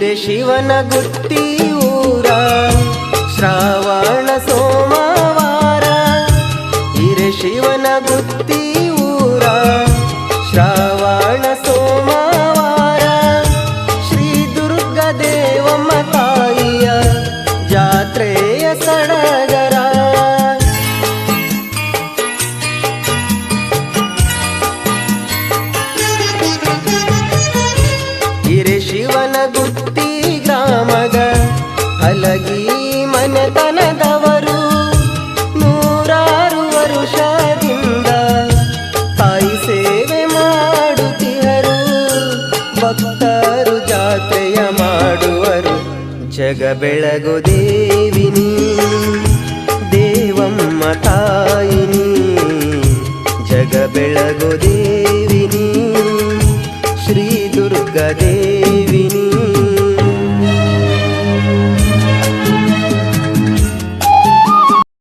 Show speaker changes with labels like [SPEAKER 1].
[SPEAKER 1] ಶಿವನ ಗುತ್ತಿ ಊರ ಶ್ರಾವಣ ಸೋಮವಾರ. ಹಿರೆ ಶಿವನ ಗುತ್ತಿ ಹಲಗಿ ಮನೆತನದವರು ನೂರಾರು ವರುಷದಿಂದ ತಾಯಿ ಸೇವೆ ಮಾಡುತ್ತಿಹರು ಭಕ್ತರು ಜಾತ್ರೆಯ ಮಾಡುವರು. ಜಗ ಬೆಳಗು ದೇವಿನಿ, ದೇವಮ್ಮ ತಾಯಿನಿ. ಜಗ ಬೆಳಗು ದೇವಿನಿ.